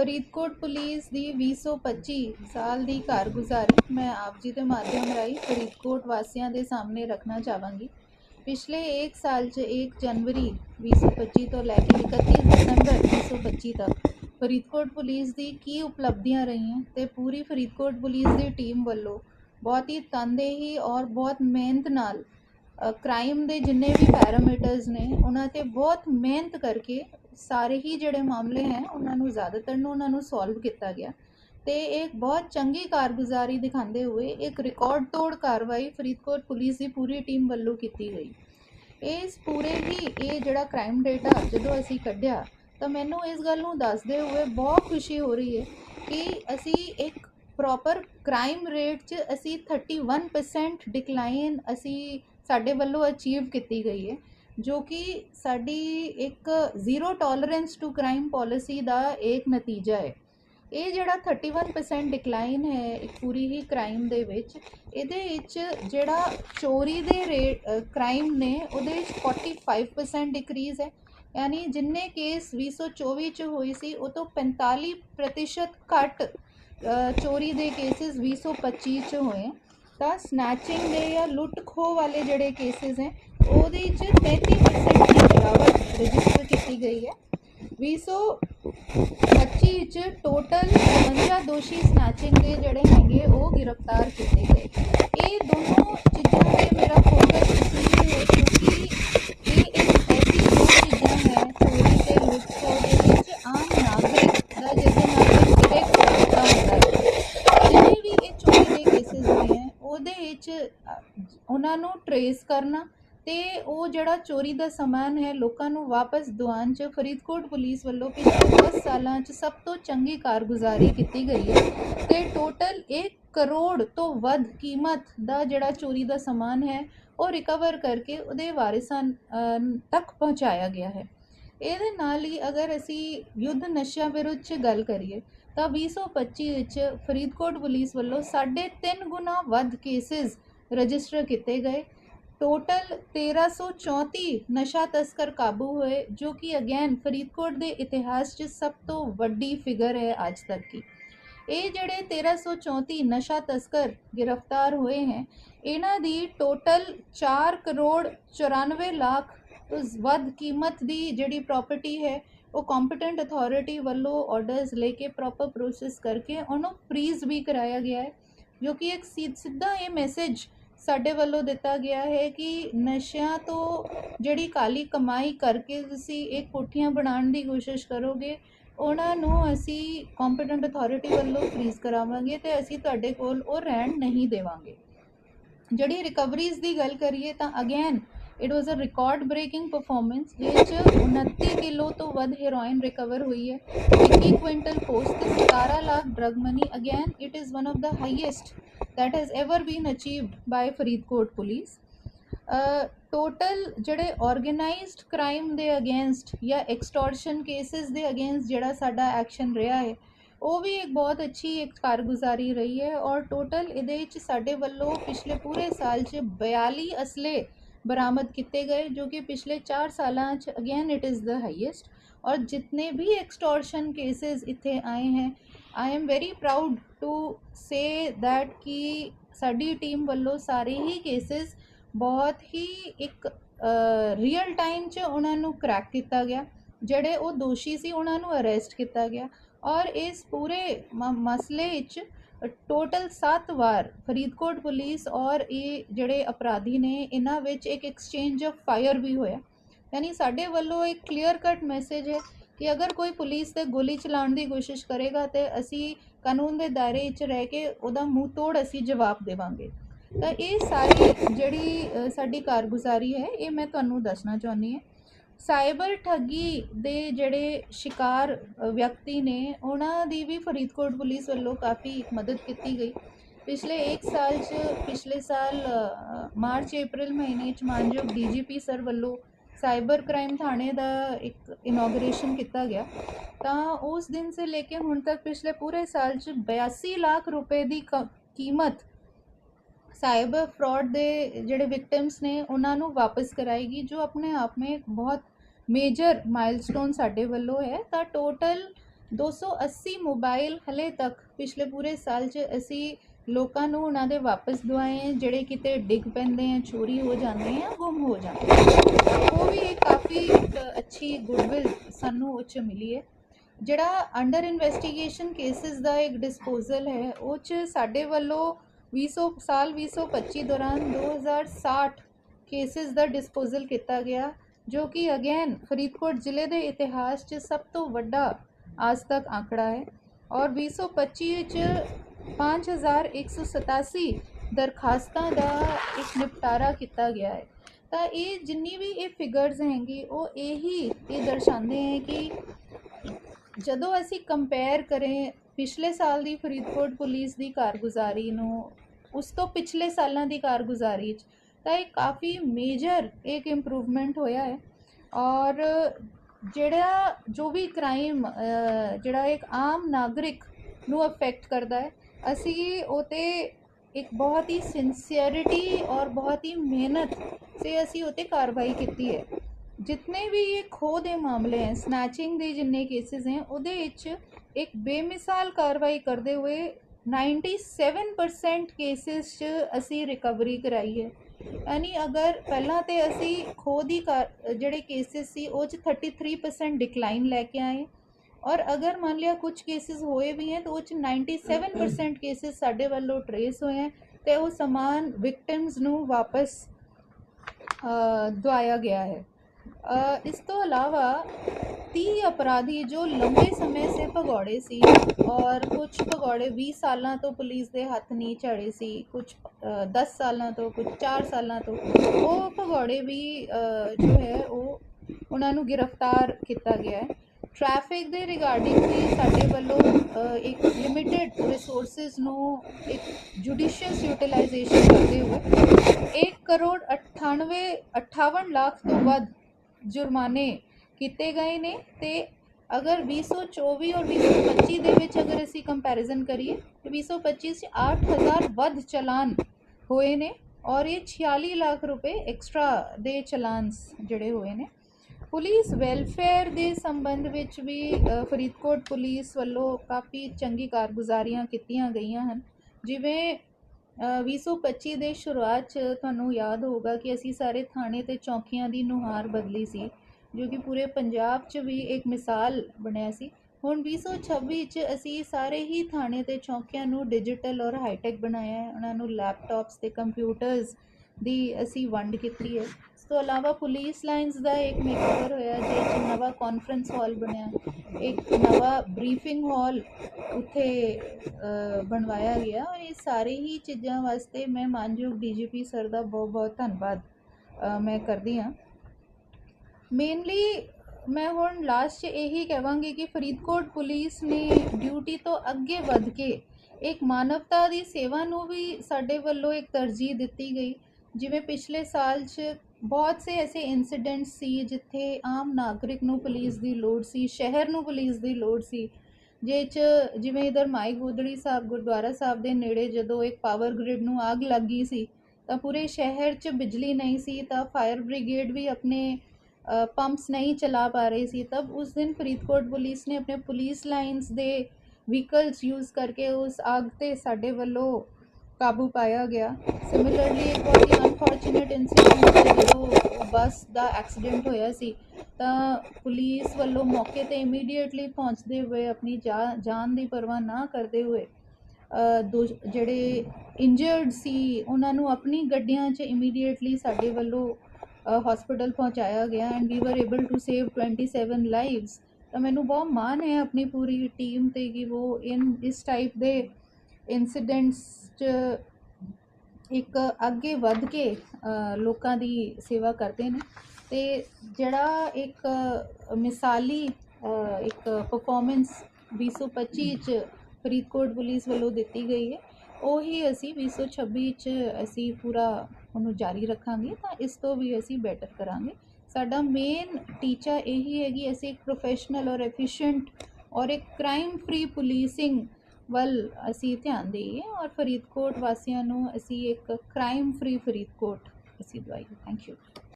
Faridkot police ਦੀ 2025 ਸਾਲ ਦੀ ਕਾਰਗੁਜ਼ਾਰੀ ਮੈਂ ਆਪ ਜੀ ਦੇ ਮਾਧਿਅਮ ਰਾਹੀਂ ਫਰੀਦਕੋਟ ਵਾਸੀਆਂ ਦੇ ਸਾਹਮਣੇ ਰੱਖਣਾ ਚਾਹਾਂਗੀ। ਪਿਛਲੇ 1 ਸਾਲ 'ਚ 1 ਜਨਵਰੀ 2025 ਤੋਂ ਲੈ ਕੇ 31 ਦਸੰਬਰ 2025 ਤੱਕ ਫਰੀਦਕੋਟ ਪੁਲਿਸ ਦੀ ਕੀ ਉਪਲਬਧੀਆਂ ਰਹੀਆਂ ਤੇ ਪੂਰੀ ਫਰੀਦਕੋਟ ਪੁਲਿਸ ਦੀ ਟੀਮ ਵੱਲੋਂ ਬਹੁਤ ਹੀ ਤਨਦੇਹੀ ਔਰ ਬਹੁਤ ਮਿਹਨਤ ਨਾਲ ਕ੍ਰਾਈਮ ਦੇ ਜਿੰਨੇ ਵੀ ਪੈਰਾਮੀਟਰਸ ਨੇ, ਉਹਨਾਂ ਤੇ ਬਹੁਤ ਮਿਹਨਤ ਕਰਕੇ ਸਾਰੇ ਹੀ ਜਿਹੜੇ ਮਾਮਲੇ ਹੈ, ਉਹਨਾਂ ਨੂੰ ਜ਼ਿਆਦਾਤਰ ਨੂੰ ਉਹਨਾਂ ਨੂੰ ਸੋਲਵ ਕੀਤਾ ਗਿਆ। ਤੇ ਇੱਕ ਬਹੁਤ ਚੰਗੀ ਕਾਰਗੁਜ਼ਾਰੀ ਦਿਖਾਉਂਦੇ ਹੋਏ ਇੱਕ ਰਿਕਾਰਡ ਤੋੜ ਕਾਰਵਾਈ ਫਰੀਦਕੋਟ ਪੁਲਿਸ ਦੀ ਪੂਰੀ ਟੀਮ ਵੱਲੋਂ ਕੀਤੀ ਗਈ। ਇਸ ਪੂਰੇ ਹੀ ਇਹ ਜਿਹੜਾ ਕ੍ਰਾਈਮ ਡੇਟਾ ਜਦੋਂ ਅਸੀਂ ਕੱਢਿਆ, ਤਾਂ ਮੈਨੂੰ ਇਸ ਗੱਲ ਨੂੰ ਦੱਸਦੇ ਹੋਏ ਬਹੁਤ ਖੁਸ਼ੀ ਹੋ ਰਹੀ ਹੈ ਕਿ ਅਸੀਂ ਇੱਕ ਪ੍ਰੋਪਰ ਕ੍ਰਾਈਮ ਰੇਟ 'ਚ ਅਸੀਂ 31% ਡਿਕਲਾਈਨ ਅਸੀਂ ਸਾਡੇ ਵੱਲੋਂ ਅਚੀਵ ਕੀਤੀ ਗਈ ਹੈ। ਜੋ ਕਿ ਸਾਡੀ ਇੱਕ zero tolerance to crime policy ਦਾ ਇੱਕ ਨਤੀਜਾ ਹੈ। ਇਹ ਜਿਹੜਾ 31% ਡਿਕਲਾਈਨ ਹੈ ਪੂਰੀ ਹੀ ਕ੍ਰਾਈਮ ਦੇ ਵਿੱਚ, ਇਹਦੇ ਵਿੱਚ ਜਿਹੜਾ ਚੋਰੀ ਦੇ ਰੇਟ ਕ੍ਰਾਈਮ ਨੇ ਉਹਦੇ ਵਿੱਚ 45% ਡਿਕਰੀਜ਼ ਹੈ। ਯਾਨੀ ਜਿੰਨੇ ਕੇਸ 2024 ਚ ਹੋਈ ਸੀ, ਉਹ ਤੋਂ 45% ਘੱਟ ਚੋਰੀ ਦੇ ਕੇਸਿਸ 2025 ਚ ਹੋਏ ਤਾਂ ਸਨੈਚਿੰਗ ਦੇ ਜਾਂ ਲੁੱਟ ਖੋਹ ਵਾਲੇ ਜਿਹੜੇ ਕੇਸਿਸ ਹੈ ਉਹਦੇ 'ਚ 33% ਦੀ ਗਿਰਾਵਟ ਰਜਿਸਟਰ ਕੀਤੀ ਗਈ ਹੈ। 2025 ਵਿੱਚ ਟੋਟਲ 52 ਦੋਸ਼ੀ ਸਨੈਚਿੰਗ ਦੇ ਜਿਹੜੇ ਹੈਗੇ ਉਹ ਗ੍ਰਿਫਤਾਰ ਕੀਤੇ ਗਏ। ਇਹ ਦੋਨੋਂ ਚੀਜ਼ਾਂ ਤੇ ਮੇਰਾ ਫੋਕਸ ਇਸ ਲਈ ਹੈ ਕਿਉਂਕਿ ਇਹ ਇੱਕ ਐਸੀ ਦੋ ਚੀਜ਼ਾਂ ਹੈ, ਚੋਰੀ ਤੇ ਲੁੱਟ ਖੋਹ ਦੇ ਵਿੱਚ ਆਮ ਨਾਗਰਿਕ ਦਾ ਜਿਹਦੇ ਨਾਲ ਡਾਇਰੈਕਟ ਵਾਸਤਾ ਹੁੰਦਾ ਹੈ। ਜਿੰਨੇ ਵੀ ਇਹ ਚੋਰੀ ਦੇ ਕੇਸਿਸ ਹੋਏ ਹੈ ਉਹਦੇ ਵਿੱਚ ਉਹਨਾਂ ਨੂੰ ਟਰੇਸ ਕਰਨਾ ਤੇ ਉਹ ਜਿਹੜਾ ਚੋਰੀ ਦਾ ਸਮਾਨ ਹੈ, ਲੋਕਾਂ ਨੂੰ ਵਾਪਸ ਦਿਵਾਉਣ 'ਚ ਫਰੀਦਕੋਟ ਪੁਲਿਸ ਵੱਲੋਂ ਪਿਛਲੇ 10 ਸਾਲਾਂ 'ਚ ਸਭ ਤੋਂ ਚੰਗੀ ਕਾਰਗੁਜ਼ਾਰੀ ਕੀਤੀ ਗਈ ਹੈ ਤੇ ਟੋਟਲ 1 ਕਰੋੜ ਤੋਂ ਵੱਧ ਕੀਮਤ ਦਾ ਜਿਹੜਾ ਚੋਰੀ ਦਾ ਸਮਾਨ ਹੈ, ਉਹ ਰਿਕਵਰ ਕਰਕੇ ਉਹਦੇ ਵਾਰਿਸਾਂ ਤੱਕ ਪਹੁੰਚਾਇਆ ਗਿਆ ਹੈ। ਇਹਦੇ ਨਾਲ ਹੀ ਅਗਰ ਅਸੀਂ ਯੁੱਧ ਨਸ਼ਿਆਂ ਵਿਰੁੱਧ 'ਚ ਗੱਲ ਕਰੀਏ, ਤਾਂ 2025 ਵਿੱਚ ਫਰੀਦਕੋਟ ਪੁਲਿਸ ਵੱਲੋਂ 3.5 ਗੁਣਾ ਵੱਧ ਕੇਸਿਸ ਰਜਿਸਟਰ ਕੀਤੇ ਗਏ ਟੋਟਲ 1334 ਨਸ਼ਾ ਤਸਕਰ ਕਾਬੂ ਹੋਏ, ਜੋ ਕਿ ਅਗੇਨ ਫਰੀਦਕੋਟ ਦੇ ਇਤਿਹਾਸ 'ਚ ਸਭ ਤੋਂ ਵੱਡੀ ਫਿਗਰ ਹੈ ਅੱਜ ਤੱਕ ਦੀ। ਇਹ ਜਿਹੜੇ 1334 ਨਸ਼ਾ ਤਸਕਰ ਗ੍ਰਿਫਤਾਰ ਹੋਏ ਹੈ, ਇਹਨਾਂ ਦੀ ਟੋਟਲ 4 ਕਰੋੜ 94 ਲੱਖ ਤੋਂ ਵੱਧ ਕੀਮਤ ਦੀ ਜਿਹੜੀ ਪ੍ਰਾਪਰਟੀ ਹੈ, ਉਹ ਕੰਪੀਟੈਂਟ ਅਥਾਰਟੀ ਵੱਲੋਂ ਆਰਡਰਸ ਲੈ ਕੇ ਪ੍ਰੋਪਰ ਪ੍ਰੋਸੈਸ ਕਰਕੇ ਉਹਨੂੰ ਫ੍ਰੀਜ਼ ਵੀ ਕਰਾਇਆ ਗਿਆ ਹੈ, ਜੋ ਕਿ ਇੱਕ ਸਿੱਧਾ ਇਹ ਮੈਸੇਜ ਸਾਡੇ ਵੱਲੋਂ ਦਿੱਤਾ ਗਿਆ ਹੈ ਕਿ ਨਸ਼ਿਆਂ ਤੋਂ ਜਿਹੜੀ ਕਾਲੀ ਕਮਾਈ ਕਰਕੇ ਤੁਸੀਂ ਇਹ ਕੋਠੀਆਂ ਬਣਾਉਣ ਦੀ ਕੋਸ਼ਿਸ਼ ਕਰੋਗੇ, ਉਹਨਾਂ ਨੂੰ ਅਸੀਂ ਕੰਪੀਟੈਂਟ ਅਥਾਰਟੀ ਵੱਲੋਂ ਫ੍ਰੀਜ਼ ਕਰਾਵਾਂਗੇ ਤੇ ਅਸੀਂ ਤੁਹਾਡੇ ਕੋਲ ਉਹ ਰਹਿਣ ਨਹੀਂ ਦੇਵਾਂਗੇ। ਜਿਹੜੀ ਰਿਕਵਰੀਜ਼ ਦੀ ਗੱਲ ਕਰੀਏ ਤਾਂ again it was a record breaking performance ਜਿਸ 29 ਕਿਲੋ ਤੋਂ ਵੱਧ ਹੈਰੋਇਨ ਰਿਕਵਰ ਹੋਈ ਹੈ। 21 ਕੁਇੰਟਲ ਪੋਸਟ ਤੇ 17 lakh drug money again it is one of the highest that has ever been achieved by Faridkot police total ਜਿਹੜੇ organised crime ਦੇ against ਜਾਂ extortion cases ਦੇ ਅਗੇਂਸਟ ਜਿਹੜਾ ਸਾਡਾ ਐਕਸ਼ਨ ਰਿਹਾ ਹੈ ਉਹ ਵੀ ਇੱਕ ਬਹੁਤ ਅੱਛੀ ਇੱਕ ਕਾਰਗੁਜ਼ਾਰੀ ਰਹੀ ਹੈ ਔਰ ਟੋਟਲ ਇਹਦੇ ਵਿੱਚ ਸਾਡੇ ਵੱਲੋਂ ਪਿਛਲੇ ਪੂਰੇ ਸਾਲ 'ਚ 42 ਅਸਲੇ ਬਰਾਮਦ ਕੀਤੇ ਗਏ ਜੋ ਕਿ ਪਿਛਲੇ 4 ਸਾਲਾਂ 'ਚ again it is the highest और जितने भी एक्सटॉर्शन केसेस इतने आए हैं I am very proud to say that कि ਸਾਡੀ ਟੀਮ ਵੱਲੋਂ ਸਾਰੇ ਹੀ ਕੇਸਿਸ ਬਹੁਤ ਹੀ ਇੱਕ ਰੀਅਲ ਟਾਈਮ 'ਚ ਉਹਨਾਂ ਨੂੰ ਕ੍ਰੈਕ ਕੀਤਾ ਗਿਆ ਜਿਹੜੇ ਉਹ ਦੋਸ਼ੀ ਸੀ ਉਹਨਾਂ ਨੂੰ ਅਰੈਸਟ ਕੀਤਾ ਗਿਆ ਔਰ ਇਸ ਪੂਰੇ ਮਸਲੇ ਵਿੱਚ ਟੋਟਲ 7 ਵਾਰ ਫਰੀਦਕੋਟ ਪੁਲਿਸ ਔਰ ਇਹ ਜਿਹੜੇ ਅਪਰਾਧੀ ਨੇ ਇਹਨਾਂ ਵਿੱਚ ਇੱਕ ਐਕਸਚੇਂਜ ਆਫ ਫਾਇਰ ਵੀ ਹੋਇਆ ਯਾਨੀ ਸਾਡੇ ਵੱਲੋਂ ਇੱਕ ਕਲੀਅਰ ਕੱਟ ਮੈਸੇਜ ਹੈ ਕਿ ਅਗਰ ਕੋਈ ਪੁਲਿਸ ਤੇ ਗੋਲੀ ਚਲਾਉਣ ਦੀ ਕੋਸ਼ਿਸ਼ ਕਰੇਗਾ ਤੇ ਅਸੀਂ ਕਾਨੂੰਨ ਦੇ ਦਾਇਰੇ ਵਿੱਚ ਰਹਿ ਕੇ ਉਹਦਾ ਮੂੰਹ ਤੋੜ ਅਸੀਂ ਜਵਾਬ ਦੇਵਾਂਗੇ। ਤਾਂ ਇਹ ਸਾਰੀ ਜਿਹੜੀ ਸਾਡੀ ਕਾਰਗੁਜ਼ਾਰੀ ਹੈ, ਇਹ ਮੈਂ ਤੁਹਾਨੂੰ ਦੱਸਣਾ ਚਾਹੁੰਦੀ ਹਾਂ। ਸਾਈਬਰ ਠੱਗੀ ਦੇ ਜਿਹੜੇ ਸ਼ਿਕਾਰ ਵਿਅਕਤੀ ਨੇ, ਉਹਨਾਂ ਦੀ ਵੀ ਫਰੀਦਕੋਟ ਪੁਲਿਸ ਵੱਲੋਂ ਕਾਫੀ ਮਦਦ ਕੀਤੀ ਗਈ। ਪਿਛਲੇ 1 ਸਾਲ 'ਚ, ਪਿਛਲੇ ਸਾਲ ਮਾਰਚ, ਅਪ੍ਰੈਲ ਮਹੀਨੇ 'ਚ ਮਾਨਯੋਗ ਡੀਜੀਪੀ ਸਰ ਵੱਲੋਂ ਸਾਈਬਰ ਕ੍ਰਾਈਮ ਥਾਣੇ ਦਾ ਇੱਕ ਇਨੋਗ੍ਰੇਸ਼ਨ ਕੀਤਾ ਗਿਆ। ਤਾਂ ਉਸ ਦਿਨ ਸੇ ਲੈ ਕੇ ਹੁਣ ਤੱਕ ਪਿਛਲੇ ਪੂਰੇ ਸਾਲ 'ਚ 82 ਲੱਖ ਰੁਪਏ ਦੀ ਕੀਮਤ ਸਾਈਬਰ ਫਰਾਡ ਦੇ ਜਿਹੜੇ ਵਿਕਟਿਮਸ ਨੇ, ਉਹਨਾਂ ਨੂੰ ਵਾਪਸ ਕਰਾਏਗੀ, ਜੋ ਆਪਣੇ ਆਪ ਵਿੱਚ ਇੱਕ ਬਹੁਤ ਮੇਜਰ ਮਾਈਲਸਟੋਨ ਸਾਡੇ ਵੱਲੋਂ ਹੈ। ਤਾਂ ਟੋਟਲ 280 ਮੋਬਾਈਲ ਹਲੇ ਤੱਕ ਪਿਛਲੇ ਪੂਰੇ ਸਾਲ 'ਚ ਅਸੀਂ ਲੋਕਾਂ ਨੂੰ ਉਹਨਾਂ ਦੇ ਵਾਪਸ ਦਵਾਏ ਹੈ ਜਿਹੜੇ ਕਿਤੇ ਡਿੱਗ ਪੈਂਦੇ ਆ, ਚੋਰੀ ਹੋ ਜਾਂਦੇ ਆ, ਗੁੰਮ ਹੋ ਜਾਂਦੇ ਉਹ ਵੀ ਇੱਕ ਕਾਫੀ ਅੱਛੀ ਗੁੱਡਵਿਲ ਸਾਨੂੰ ਉਹ 'ਚ ਮਿਲੀ ਹੈ ਜਿਹੜਾ ਅੰਡਰ ਇਨਵੈਸਟੀਗੇਸ਼ਨ ਕੇਸਿਸ ਦਾ ਇੱਕ ਡਿਸਪੋਜ਼ਲ ਹੈ, ਉਹ 'ਚ ਸਾਡੇ ਵੱਲੋਂ 20 ਸਾਲ 2025 ਦੌਰਾਨ 2060 ਕੇਸਿਸ ਦਾ ਡਿਸਪੋਜ਼ਲ ਕੀਤਾ ਗਿਆ, ਜੋ ਕਿ ਅਗੇਨ ਫਰੀਦਕੋਟ ਜ਼ਿਲ੍ਹੇ ਦੇ ਇਤਿਹਾਸ 'ਚ ਸਭ ਤੋਂ ਵੱਡਾ ਅੱਜ ਤੱਕ ਆંકੜਾ ਹੈ। ਔਰ 2025 ਵਿੱਚ 5187 ਦਰਖਾਸਤਾਂ ਦਾ ਇੱਕ ਨਿਪਟਾਰਾ ਕੀਤਾ ਗਿਆ ਹੈ। ਤਾਂ ਇਹ ਜਿੰਨੀ ਵੀ ਇਹ ਫਿਗਰਸ ਹੈਗੀ, ਉਹ ਇਹੀ ਇਹ ਦਰਸਾਉਂਦੇ ਹੈ ਕਿ ਜਦੋਂ ਅਸੀਂ ਕੰਪੇਅਰ ਕਰੇ ਪਿਛਲੇ ਸਾਲ ਦੀ ਫਰੀਦਕੋਟ ਪੁਲਿਸ ਦੀ ਕਾਰਗੁਜ਼ਾਰੀ ਨੂੰ, ਉਸ ਤੋਂ ਪਿਛਲੇ ਸਾਲਾਂ ਦੀ ਕਾਰਗੁਜ਼ਾਰੀ 'ਚ, ਤਾਂ ਇਹ ਕਾਫੀ ਮੇਜਰ ਇੱਕ ਇੰਪਰੂਵਮੈਂਟ ਹੋਇਆ ਹੈ। ਔਰ ਜਿਹੜਾ ਜੋ ਵੀ ਕ੍ਰਾਈਮ ਜਿਹੜਾ ਇੱਕ ਆਮ ਨਾਗਰਿਕ ਨੂੰ ਅਫੈਕਟ ਕਰਦਾ ਹੈ ਅਸੀਂ ਉਹ 'ਤੇ ਇੱਕ ਬਹੁਤ ਹੀ ਸਿੰਸੀਅਰਿਟੀ ਔਰ ਬਹੁਤ ਹੀ ਮਿਹਨਤ ਸੇ ਅਸੀਂ ਉਹ 'ਤੇ ਕਾਰਵਾਈ ਕੀਤੀ ਹੈ। ਜਿਤਨੇ ਵੀ ਇਹ ਖੋ ਦੇ ਮਾਮਲੇ ਹੈ ਸਨੈਚਿੰਗ ਦੇ ਜਿੰਨੇ ਕੇਸਿਸ ਹੈ, ਉਹਦੇ ਵਿੱਚ ਇੱਕ ਬੇਮਿਸਾਲ ਕਾਰਵਾਈ ਕਰਦੇ ਹੋਏ 97% ਕੇਸਿਸ 'ਚ ਅਸੀਂ ਰਿਕਵਰੀ ਕਰਾਈ ਹੈ। ਯਾਨੀ ਅਗਰ ਪਹਿਲਾਂ ਤੇ ਅਸੀਂ ਖੋਹ ਦੀ ਕਾਰ- ਜਿਹੜੇ ਕੇਸਿਸ ਸੀ, ਉਹ 'ਚ 33% ਡਿਕਲਾਈਨ ਲੈ ਕੇ ਆਏ। ਔਰ ਅਗਰ ਮੰਨ ਲਿਆ ਕੁਝ ਕੇਸਿਸ ਹੋਏ ਵੀ ਹੈ, ਤਾਂ ਉਹ 'ਚ 97% ਕੇਸਿਸ ਸਾਡੇ ਵੱਲੋਂ ਟਰੇਸ ਹੋਏ ਹੈ ਤੇ ਉਹ ਸਮਾਨ ਵਿਕਟਿਮਸ ਨੂੰ ਵਾਪਸ ਦਵਾਇਆ ਗਿਆ ਹੈ। ਇਸ ਤੋਂ ਇਲਾਵਾ 30 ਅਪਰਾਧੀ ਜੋ ਲੰਬੇ ਸਮੇਂ ਸੇ ਭਗੌੜੇ ਸੀ ਔਰ ਕੁਝ ਭਗੌੜੇ 20 ਸਾਲਾਂ ਤੋਂ ਪੁਲਿਸ ਦੇ ਹੱਥ ਨਹੀਂ ਝੜੇ ਸੀ ਕੁਝ 10 ਸਾਲਾਂ ਤੋਂ ਕੁਝ 4 ਸਾਲਾਂ ਤੋਂ, ਉਹ ਭਗੌੜੇ ਵੀ ਜੋ ਹੈ ਉਹ ਉਹਨਾਂ ਨੂੰ ਗ੍ਰਿਫਤਾਰ ਕੀਤਾ ਗਿਆ ਹੈ। ਟ੍ਰੈਫਿਕ ਦੇ ਰਿਗਾਰਡਿੰਗ ਵੀ ਸਾਡੇ ਵੱਲੋਂ ਇੱਕ ਲਿਮਿਟਿਡ ਰਿਸੋਰਸਸ ਨੂੰ ਇੱਕ ਜੁਡੀਸ਼ੀਅਸ ਯੂਟਿਲਾਈਜੇਸ਼ਨ ਕਰਦੇ ਹੋਏ 1 ਕਰੋੜ 98 58 ਲੱਖ ਤੋਂ ਵੱਧ ਜੁਰਮਾਨੇ ਕੀਤੇ ਗਏ ਨੇ ਤੇ ਅਗਰ 2024 ਔਰ 2025 ਦੇ ਵਿੱਚ ਅਗਰ ਅਸੀਂ ਕੰਪੈਰੀਜ਼ਨ ਕਰੀਏ ਤੇ 2025 'ਚ 8000 ਵੱਧ ਚਲਾਨ ਹੋਏ ਨੇ ਔਰ ਇਹ 46 ਲੱਖ ਰੁਪਏ ਐਕਸਟਰਾ ਦੇ ਚਲਾਨਸ ਜਿਹੜੇ ਹੋਏ ਨੇ। ਪੁਲਿਸ ਵੈਲਫੇਅਰ ਦੇ ਸੰਬੰਧ ਵਿੱਚ ਵੀ ਫਰੀਦਕੋਟ ਪੁਲਿਸ ਵੱਲੋਂ ਕਾਫੀ ਚੰਗੀ ਕਾਰਗੁਜ਼ਾਰੀਆਂ ਕੀਤੀਆਂ ਗਈਆਂ ਹਨ। ਜਿਵੇਂ ਅ, 2025 ਦੇ ਸ਼ੁਰੂਆਤ 'ਚ ਤੁਹਾਨੂੰ ਯਾਦ ਹੋਊਗਾ ਕਿ ਅਸੀਂ ਸਾਰੇ ਥਾਣੇ ਤੇ ਚੌਕੀਆਂ ਦੀ ਨੁਹਾਰ ਬਦਲੀ ਸੀ ਜੋ ਕਿ ਪੂਰੇ ਪੰਜਾਬ 'ਚ ਵੀ ਇੱਕ ਮਿਸਾਲ ਬਣਿਆ ਸੀ। ਹੁਣ 2026 'ਚ ਅਸੀਂ ਸਾਰੇ ਹੀ ਥਾਣੇ ਤੇ ਚੌਕੀਆਂ ਨੂੰ ਡਿਜੀਟਲ ਔਰ ਹਾਈਟੈਕ ਬਣਾਇਆ ਹੈ। ਉਹਨਾਂ ਨੂੰ ਲੈਪਟਾਪਸ ਤੇ ਕੰਪਿਊਟਰਸ ਦੀ ਅਸੀਂ ਵੰਡ ਕੀਤੀ ਹੈ। ਤੋਂ ਇਲਾਵਾ ਪੁਲਿਸ ਲਾਈਨਸ ਦਾ ਇੱਕ ਮੇਕਓਵਰ ਹੋਇਆ ਜਿਸ 'ਚ ਨਵਾਂ ਕਾਨਫਰੰਸ ਹਾਲ ਬਣਿਆ। ਇੱਕ ਨਵਾਂ ਬਰੀਫਿੰਗ ਹਾਲ ਉੱਥੇ ਬਣਵਾਇਆ ਗਿਆ। ਔਰ ਇਹ ਸਾਰੇ ਹੀ ਚੀਜ਼ਾਂ ਵਾਸਤੇ ਮੈਂ ਮਾਨਯੋਗ ਡੀਜੀਪੀ ਸਰ ਦਾ ਬਹੁਤ ਬਹੁਤ ਧੰਨਵਾਦ ਮੈਂ ਕਰਦੀ ਹਾਂ। ਮੇਨਲੀ ਮੈਂ ਹੁਣ ਲਾਸਟ 'ਚ ਇਹੀ ਕਹਾਂਗੀ ਕਿ ਫਰੀਦਕੋਟ ਪੁਲਿਸ ਨੇ ਡਿਊਟੀ ਤੋਂ ਅੱਗੇ ਵੱਧ ਕੇ ਇੱਕ ਮਾਨਵਤਾ ਦੀ ਸੇਵਾ ਨੂੰ ਵੀ ਸਾਡੇ ਵੱਲੋਂ ਇੱਕ ਤਰਜੀਹ ਦਿੱਤੀ ਗਈ। ਜਿਵੇਂ ਪਿਛਲੇ ਸਾਲ 'ਚ ਬਹੁਤ ਸੇ ਐਸੇ ਇਨਸੀਡੈਂਟਸ ਸੀ ਜਿੱਥੇ ਆਮ ਨਾਗਰਿਕ ਨੂੰ ਪੁਲਿਸ ਦੀ ਲੋੜ ਸੀ, ਸ਼ਹਿਰ ਨੂੰ ਪੁਲਿਸ ਦੀ ਲੋੜ ਸੀ ਜੇ 'ਚ ਜਿਵੇਂ ਇਧਰ ਮਾਈ ਗੋਦੜੀ ਸਾਹਿਬ, ਗੁਰਦੁਆਰਾ ਸਾਹਿਬ ਦੇ ਨੇੜੇ ਜਦੋਂ ਇੱਕ ਪਾਵਰ ਗ੍ਰਿਡ ਨੂੰ ਆਗ ਲੱਗੀ ਸੀ, ਤਾਂ ਪੂਰੇ ਸ਼ਹਿਰ 'ਚ ਬਿਜਲੀ ਨਹੀਂ ਸੀ, ਤਾਂ ਫਾਇਰ ਬ੍ਰਿਗੇਡ ਵੀ ਆਪਣੇ ਪੰਪਸ ਨਹੀਂ ਚਲਾ ਪਾ ਰਹੀ ਸੀ, ਤਬ ਉਸ ਦਿਨ ਫਰੀਦਕੋਟ ਪੁਲਿਸ ਨੇ ਆਪਣੇ ਪੁਲਿਸ ਲਾਈਨਸ ਦੇ ਵਹੀਕਲਸ ਯੂਜ਼ ਕਰਕੇ ਉਸ ਆਗ ਤੇ ਸਾਡੇ ਵੱਲੋਂ ਕਾਬੂ ਪਾਇਆ ਗਿਆ। ਸਿਮਿਲਰਲੀ ਇੱਕ ਬਹੁਤ ਹੀ ਅਨਫੋਰਚੂਨੇਟ ਇਨਸੀਡੈਂਟ ਜਦੋਂ ਬੱਸ ਦਾ ਐਕਸੀਡੈਂਟ ਹੋਇਆ ਸੀ, ਤਾਂ ਪੁਲਿਸ ਵੱਲੋਂ ਮੌਕੇ ਤੇ ਇਮੀਡੀਏਟਲੀ ਪਹੁੰਚਦੇ ਹੋਏ ਆਪਣੀ ਜਾ- ਜਾਨ ਦੀ ਪਰਵਾਹ ਨਾ ਕਰਦੇ ਹੋਏ ਦੋ, ਜਿਹੜੇ ਇੰਜਰਡ ਸੀ, ਉਹਨਾਂ ਨੂੰ ਆਪਣੀ ਗੱਡੀਆਂ 'ਚ ਇਮੀਡੀਏਟਲੀ ਸਾਡੇ ਵੱਲੋਂ ਹਸਪੀਟਲ ਪਹੁੰਚਾਇਆ ਗਿਆ ਐਂਡ ਵੀ ਵਰ ਏਬਲ ਟੂ ਸੇਵ 27 ਲਾਈਵਸ ਤਾਂ ਮੈਨੂੰ ਬਹੁਤ ਮਾਣ ਹੈ ਆਪਣੀ ਪੂਰੀ ਟੀਮ ਤੇ ਕਿ ਉਹ ਇਨ ਇਸ ਟਾਈਪ ਦੇ ਇਨਸੀਡੈਂਟਸ 'ਚ ਇੱਕ ਅੱਗੇ ਵੱਧ ਕੇ ਲੋਕਾਂ ਦੀ ਸੇਵਾ ਕਰਦੇ ਨੇ। ਤੇ ਜਿਹੜਾ ਇੱਕ ਮਿਸਾਲੀ ਅ, ਇੱਕ ਪਰਫਾਰਮੈਂਸ 2025 ਚ ਫਰੀਦਕੋਟ ਪੁਲਿਸ ਵੱਲੋਂ ਦਿੱਤੀ ਗਈ ਹੈ ਉਹੀ ਅਸੀਂ 2026 ਚ ਅਸੀਂ ਪੂਰਾ ਉਹਨੂੰ ਜਾਰੀ ਰੱਖਾਂਗੇ ਤਾਂ ਇਸ ਤੋਂ ਵੀ ਅਸੀਂ ਬੈਟਰ ਕਰਾਂਗੇ। ਸਾਡਾ ਮੇਨ ਟੀਚਾ ਇਹੀ ਹੈ ਕਿ ਅਸੀਂ ਇੱਕ ਪ੍ਰੋਫੈਸ਼ਨਲ ਔਰ ਐਫੀਸ਼ੀਐਂਟ ਔਰ ਇੱਕ ਕ੍ਰਾਈਮ ਫ੍ਰੀ ਪੁਲਿਸਿੰਗ ਵੱਲ ਅਸੀਂ ਧਿਆਨ ਦੇਈਏ ਔਰ ਫਰੀਦਕੋਟ ਵਾਸੀਆਂ ਨੂੰ ਅਸੀਂ ਇੱਕ ਕ੍ਰਾਈਮ ਫ੍ਰੀ ਫਰੀਦਕੋਟ ਅਸੀਂ ਦਵਾਈਏ। Thank you